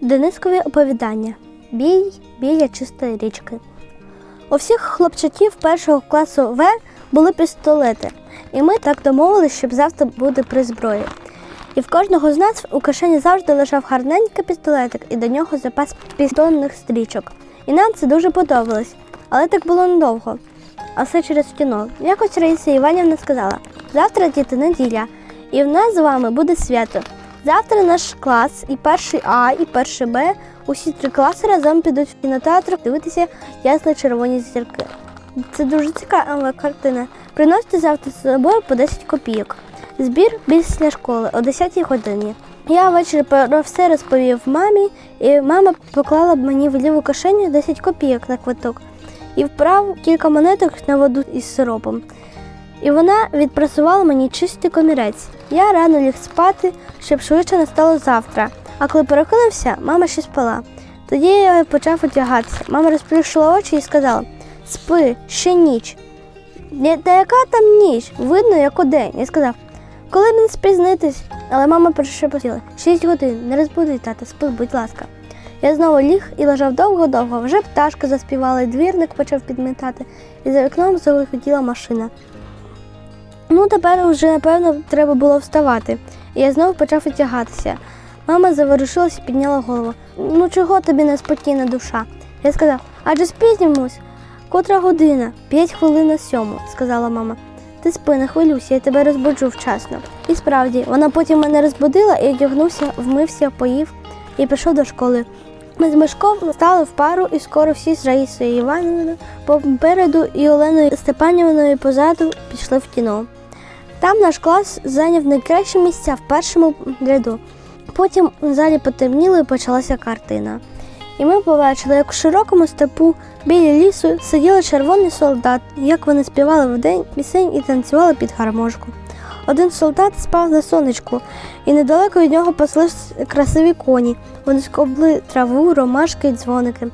Денискові оповідання. Бій біля чистої річки. У всіх хлопчаків першого класу В були пістолети, і ми так домовилися, щоб завтра буде при зброї. І в кожного з нас у кишені завжди лежав гарненький пістолетик і до нього запас пістонних стрічок. І нам це дуже подобалось, але так було недовго. А все через кіно. Якось Раїса Іванівна сказала: завтра діти неділя, і в нас з вами буде свято. Завтра наш клас, і перший А, і перший Б, усі три класи разом підуть в кінотеатр дивитися ясні червоні зірки. Це дуже цікава картина. Приносите завтра з собою по 10 копійок. Збір після школи о 10 годині. Я ввечері про все розповів мамі, і мама поклала б мені в ліву кишеню 10 копійок на квиток і вправ кілька монеток на воду із сиропом. І вона відпрацювала мені чистий комірець. Я рано ліг спати, щоб швидше настало завтра. А коли перекинувся, мама ще спала. Тоді я почав одягатися. Мама розплющила очі і сказала: Спи, ще ніч. Та яка там ніч? Видно, як удень. Я сказав, коли мені спізнитись? Але мама прошепотіла, шість годин, не розбуди, тата, спи, будь ласка. Я знову ліг і лежав довго-довго. Вже пташка заспівала, і двірник почав підмітати, і за вікном загуділа машина. Ну, тепер вже, напевно, треба було вставати. І я знову почав одягатися. Мама заворушилась і підняла голову. Ну чого тобі неспокійна душа? Я сказав, адже спізнімось. Котра година? П'ять хвилин на сьому, сказала мама. Ти спи, не хвилюйся, я тебе розбуджу вчасно. І справді, вона потім мене розбудила і одягнувся, вмився, поїв і пішов до школи. Ми з Мишком стали в пару і скоро всі з Раїсою Іванівною попереду і Оленою Степанівною позаду пішли в кіно. Там наш клас зайняв найкращі місця в першому ряду. Потім в залі потемніло і почалася картина. І ми побачили, як у широкому степу біля лісу сиділи червоний солдат, як вони співали вдень пісень і танцювали під гармошку. Один солдат спав на сонечку, і недалеко від нього паслись красиві коні. Вони скобли траву, ромашки й дзвоники.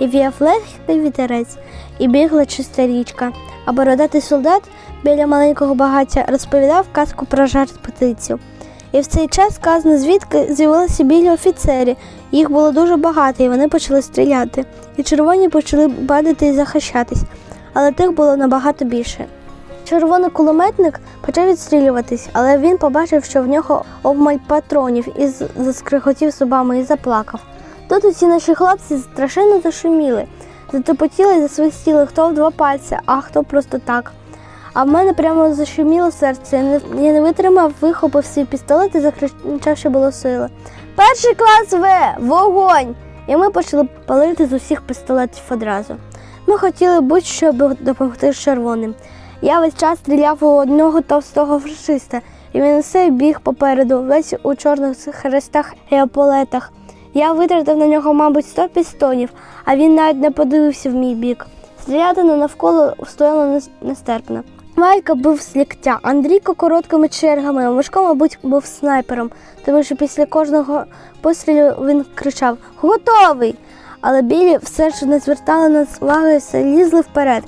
І віяв легкий вітерець, і бігла чиста річка. А бородатий солдат біля маленького багаття розповідав казку про жар птицю. І в цей час сказано, звідки з'явилися білі офіцери. Їх було дуже багато, і вони почали стріляти. І червоні почали падати і захищатись, але тих було набагато більше. Червоний кулеметник почав відстрілюватись, але він побачив, що в нього обмаль патронів і заскриготів зубами і заплакав. Тут усі наші хлопці страшенно зашуміли, затопотіли і засвистіли хто в два пальці, а хто просто так. А в мене прямо зашуміло серце. Я не, я не витримав, вихопив свій пістолет і закричав, що було сили. Перший клас В! Вогонь! І ми почали палити з усіх пістолетів одразу. Ми хотіли будь-що допомогти червоним. Я весь час стріляв у одного товстого фашиста, і він усе біг попереду, весь у чорних хрестах і аполетах. Я витратив на нього, мабуть, 100 пістонів, а він навіть не подивився в мій бік. Стрілятина навколо стояла нес- нестерпно. Валька був з ліктя, Андрійко короткими чергами, а Мишко, мабуть, був снайпером, тому що після кожного пострілу він кричав Готовий! Але білі все ж не звертали нас уваги, все лізли вперед.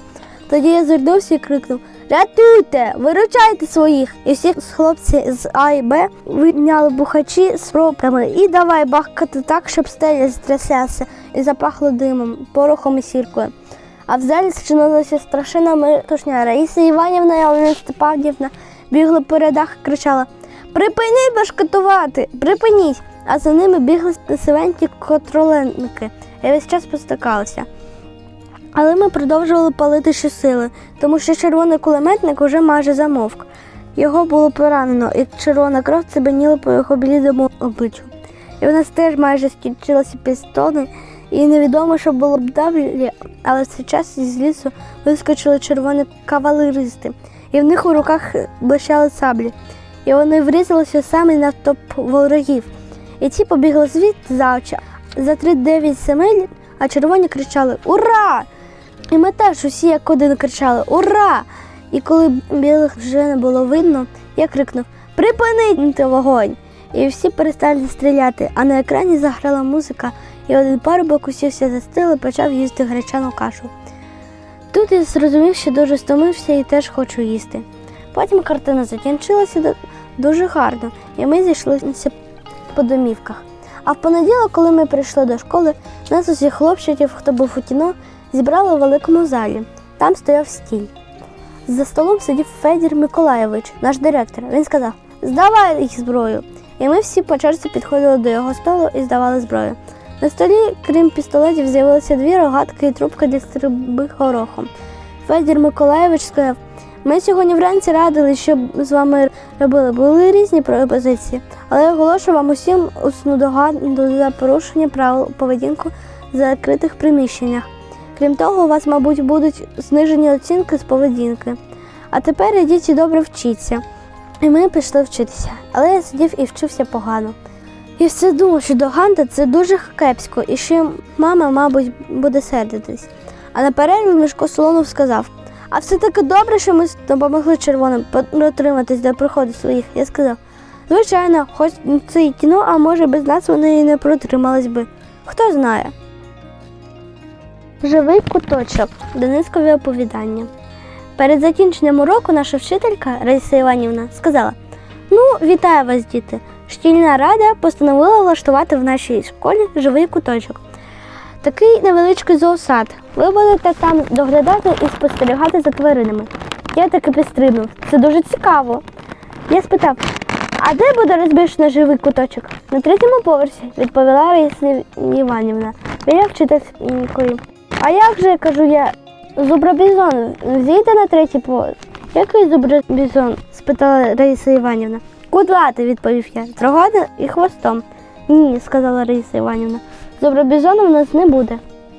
Тоді я звернувся і крикнув Рятуйте! Виручайте своїх! І всі хлопці з А і Б вийняли бухачі з пробками і давай бахкати так, щоб стеля зтрясялася і запахло димом, порохом і сіркою. А в залі зчинилася страшенна метушня. Раїса Іванівна і Олена Степанівна бігли по рядах і кричала Припиніть башкетувати! Припиніть! А за ними бігли сивенькі котроленники. Я весь час постикалася. Але ми продовжували палити щосили, тому що червоний кулеметник уже майже замовк. Його було поранено, і червона кров цибеніла по його блідому обличчю. І в нас теж майже скінчилися пістони, і невідомо, що було б далі, але в цей час із лісу вискочили червоні кавалеристи, і в них у руках блищали саблі. І вони врізалися саме на топ ворогів. І ті побігли звідти завча за три-дев'ять земель, а червоні кричали Ура! І ми теж усі як один кричали Ура! І коли білих вже не було видно, я крикнув Припиніть вогонь! І всі перестали стріляти, а на екрані заграла музика, і один парубок усівся за стіл і почав їсти гречану кашу. Тут я зрозумів, що дуже стомився і теж хочу їсти. Потім картина закінчилася дуже гарно, і ми зійшлися по домівках. А в понеділок, коли ми прийшли до школи, нас усіх хлопчиків, хто був у кіно, зібрали в великому залі. Там стояв стіль. За столом сидів Федір Миколаєвич, наш директор. Він сказав: Здавай їх зброю. І ми всі по черзі підходили до його столу і здавали зброю. На столі, крім пістолетів, з'явилися дві рогатки і трубка для стрільби горохом. Федір Миколаєвич сказав: ми сьогодні вранці радили, що з вами робили. Були різні пропозиції, але я оголошую вам усім усну догаду за порушення правил поведінку в закритих приміщеннях. Крім того, у вас, мабуть, будуть знижені оцінки з поведінки. А тепер ідіть і добре вчіться. І ми пішли вчитися, але я сидів і вчився погано. І все думав, що доганда це дуже кепсько, і що мама, мабуть, буде сердитись. А на перерві Мишко Солонов сказав: А все таки добре, що ми допомогли червоним протриматись до приходу своїх. Я сказав, звичайно, хоч це і кіно, а може без нас вони і не протримались би. Хто знає. Живий куточок. Денискові оповідання. Перед закінченням уроку наша вчителька Раїса Іванівна сказала: Ну, вітаю вас, діти! Шкільна рада постановила влаштувати в нашій школі живий куточок. Такий невеличкий зоосад. Ви будете там доглядати і спостерігати за тваринами. Я таки підстрибнув. Це дуже цікаво. Я спитав, а де буде розміщено живий куточок? На третьому поверсі, відповіла Раїса Іванівна, біля вчителькою. А як же, кажу я, зубробізон, зійде на третій поверх. Який зубробізон? спитала Раїса Іванівна. Кудлати, відповів я, з рогами і хвостом. Ні, сказала Раїса Іванівна. Зубробізону в нас не буде.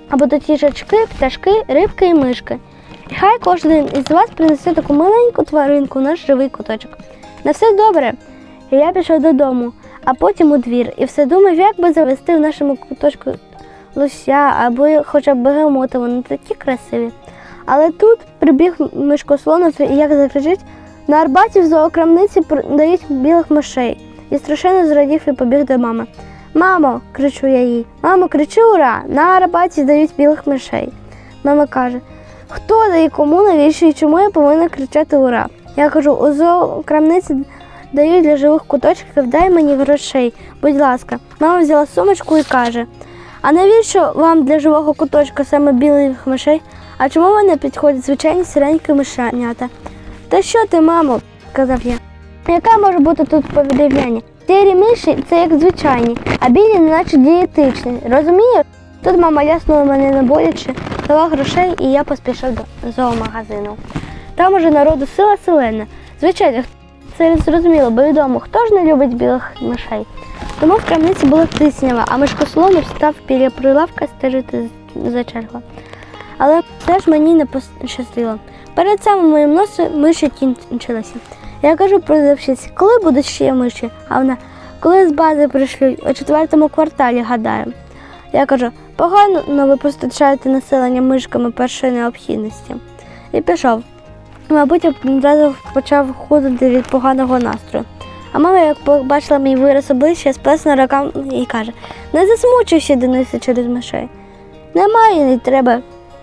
А будуть їжачки, пташки, рибки і мишки. І хай кожен із вас принесе таку маленьку тваринку наш живий куточок. На все добре. Я пішов додому, а потім у двір, і все думав, як би завести в нашому куточку лося або хоча б бегемота, вони такі красиві. Але тут прибіг Мишко Слонов і як закричить, на Арбаті в зоокрамниці продають білих мишей. І страшенно зрадів і побіг до мами. Мамо, кричу я їй, мамо, кричи ура! На Арбаті дають білих мишей. Мама каже: Хто дає кому, навіщо і чому я повинна кричати ура? Я кажу, у зоокрамниці дають для живих куточків, дай мені грошей, будь ласка. Мама взяла сумочку і каже: А навіщо вам для живого куточка саме білих мишей? А чому вони підходять звичайні сіренькі мишенята? Та що ти, мамо? сказав я. Яка може бути тут порівняння? Сірі миші це як звичайні, а білі неначе дієтичні. Розумієш? Тут мама ляснула мене на боляче, дала грошей, і я поспішав до зоомагазину. Там уже народу сила селена. Звичайно, це зрозуміло, бо відомо, хто ж не любить білих мишей. Тому в крамниці було тиснява, а Мишко Соломов став біля прилавка стежити за чергою. Але все ж мені не пощастило. Перед самим моїм носом миші кінчилися. Я кажу продавщиці, коли будуть ще миші? А вона, коли з бази прийшлють, у четвертому кварталі, гадаю. Я кажу, погано ви постачаєте населення мишками першої необхідності. І пішов. Мабуть, я одразу почав худити від поганого настрою. А мама, як побачила мій вираз обличчя, сплесна руками і каже: не засмучуйся, Денисе, через мишей. Немає, не треба.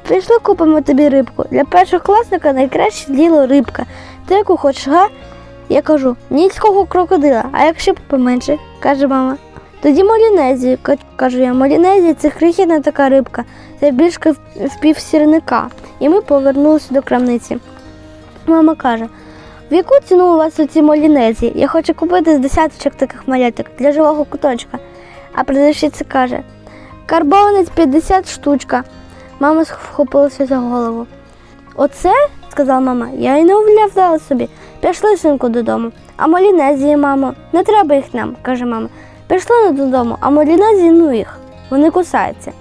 Пішли купимо тобі рибку. Для першокласника найкраще діло рибка. Ти яку хочеш, га? Я кажу, нільського крокодила, а якщо поменше, каже мама. Тоді молінезію, кажу я, молінезія це крихітна така рибка, це більше в пів сірника. І ми повернулися до крамниці. Мама каже, в яку ціну у вас оці молінезії? Я хочу купити з десяточок таких маляток для живого куточка. А продавщиця каже, карбованець 50 штучка. Мама схопилася за голову. Оце, сказала мама, я й не уявляла собі. Пішли синку додому. А молінезії, мамо, не треба їх нам, каже мама. Пішли додому, а молінезії, ну їх. Вони кусаються.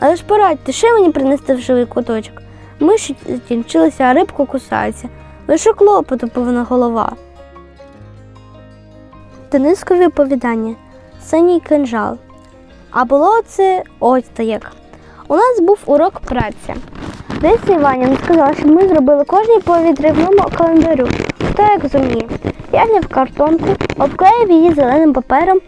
Але ж порадьте, що мені принести в живий куточок? Миші закінчилися, а рибку кусаються. Лише клопоту повна голова. Денискові оповідання. Синій кинжал. А було це ось та як. У нас був урок праці. Десь Іванівна сказала, що ми зробили кожній по відривному календарю. Хто як зуміє. Я взяв картонку, обклеїв її зеленим папером,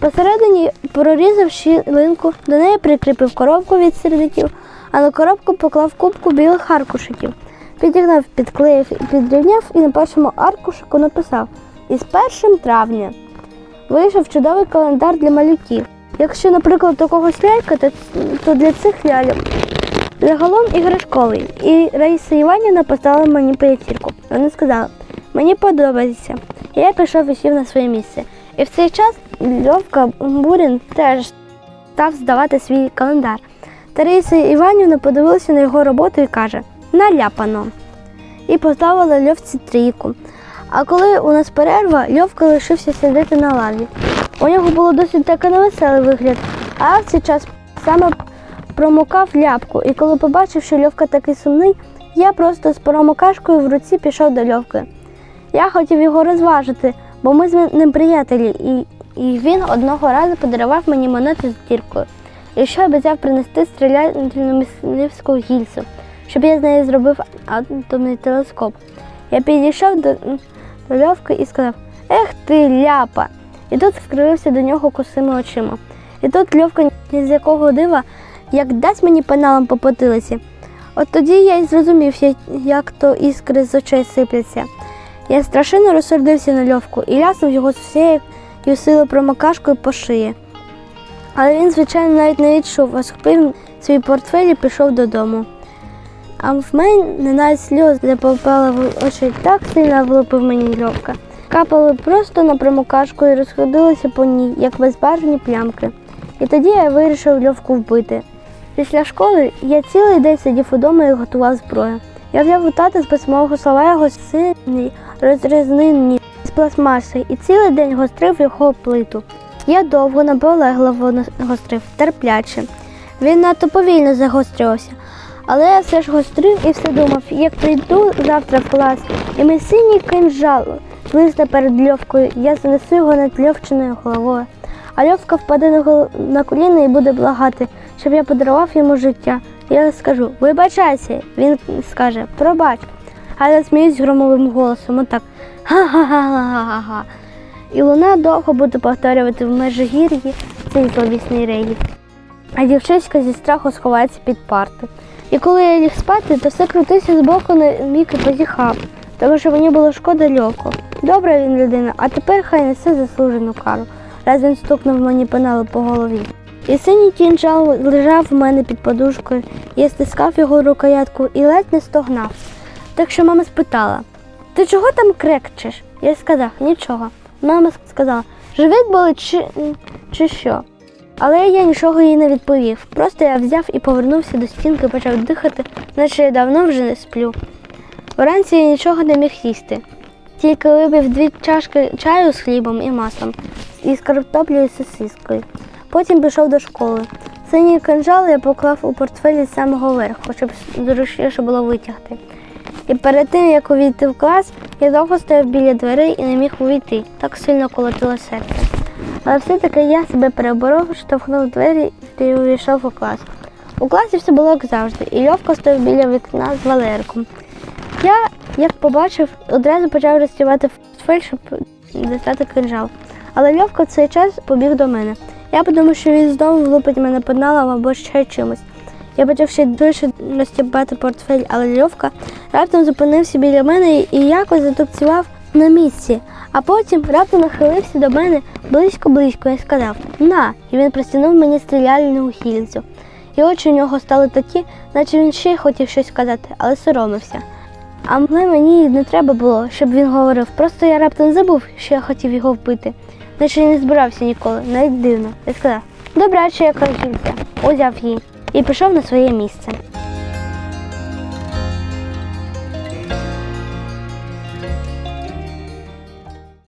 посередині прорізав щілинку, до неї прикріпив коробку від сердиків, а на коробку поклав кубку білих аркушиків. Підігнав, підклеїв і підрівняв і на першому аркушику написав із 1 травня. Вийшов чудовий календар для малюків. Якщо, наприклад, у когось то, то для цих ляльок загалом іграшковий. І Раїса Іванівна поставила мені п'ятірку. Вона сказала, мені подобається. І я пішов і сів на своє місце. І в цей час Льовка Бурін теж став здавати свій календар. Та Раїса Іванівна подивилася на його роботу і каже: наляпано. І поставила Льовці трійку. А коли у нас перерва, Льовка лишився сидіти на лаві. У нього було досить таки невеселий вигляд, а в цей час саме промокав ляпку. І коли побачив, що Льовка такий сумний, я просто з промокашкою в руці пішов до Льовки. Я хотів його розважити, бо ми з ним приятелі, і, і він одного разу подарував мені монету з діркою. І ще обіцяв принести стріляльну мисливську гільзу, щоб я з нею зробив атомний телескоп. Я підійшов до, до Льовки і сказав: Ех ти, ляпа! І тут скривився до нього косими очима. І тут Льовка ні з якого дива, як дасть мені пеналом по потилиці. От тоді я й зрозумів, як то іскри з очей сипляться. Я страшенно розсердився на Льовку і ляснув його з всією силою промокашкою по шиї. Але він, звичайно, навіть не відчув, а схопив свій портфель і пішов додому. А в мене навіть сльози попали в очі так сильно влупив мені льовка. Капали просто на промокашку і розходилися по ній, як безбажані плямки. І тоді я вирішив льовку вбити. Після школи я цілий день сидів удома і готував зброю. Я взяв у тата з письмового слова його синій розрізний з пластмаси і цілий день гострив його плиту. Я довго наполегливо гострив, терпляче. Він надто повільно загострювався. Але я все ж гострив і все думав, як прийду завтра в клас, і мій синій кинжал блисне перед льовкою, я занесу його над льовчиною головою. А льовка впаде на, гол... на коліна і буде благати, щоб я подарував йому життя. Я скажу, вибачайся, він скаже, пробач. А я сміюсь громовим голосом, отак га-га-га-га-га-га. І луна довго буде повторювати в межигір'ї цей зловісний регіт. А дівчиська зі страху сховається під парти. І коли я ліг спати, то все крутився з боку на бік і позіхав, тому що мені було шкода льоко. Добра він людина, а тепер хай несе заслужену кару. Раз він стукнув мені пенали по голові. І синій кінжал лежав у мене під подушкою, я стискав його рукоятку і ледь не стогнав. Так що мама спитала: ти чого там крекчеш? Я сказав, нічого. Мама сказала, живіт болить чи, чи що? Але я нічого їй не відповів. Просто я взяв і повернувся до стінки, почав дихати, наче я давно вже не сплю. Вранці я нічого не міг їсти. Тільки випив дві чашки чаю з хлібом і маслом, і з картоплею сосискою. Потім пішов до школи. Синій кинжал я поклав у портфелі з самого верху, щоб зручніше було витягти. І перед тим, як увійти в клас, я довго стояв біля дверей і не міг увійти. Так сильно колотило серце. Але все-таки я себе переборов, штовхнув двері і увійшов у клас. У класі все було як завжди, і Льовка стояв біля вікна з Валериком. Я, як побачив, одразу почав розтівати портфель, щоб дістати кинжал. Але Льовка в цей час побіг до мене. Я подумав, що він знову влупить мене пеналом або ще чимось. Я почав ще більше розтібати портфель, але Льовка раптом зупинився біля мене і якось затупцював на місці. А потім раптом нахилився до мене близько-близько і сказав На! І він простягнув мені стріляльну гільзу. І очі у нього стали такі, наче він ще хотів щось сказати, але соромився. А мені не треба було, щоб він говорив. Просто я раптом забув, що я хотів його вбити. Наче я не збирався ніколи, навіть дивно. Я сказав, добряче яка гільза, узяв її і пішов на своє місце.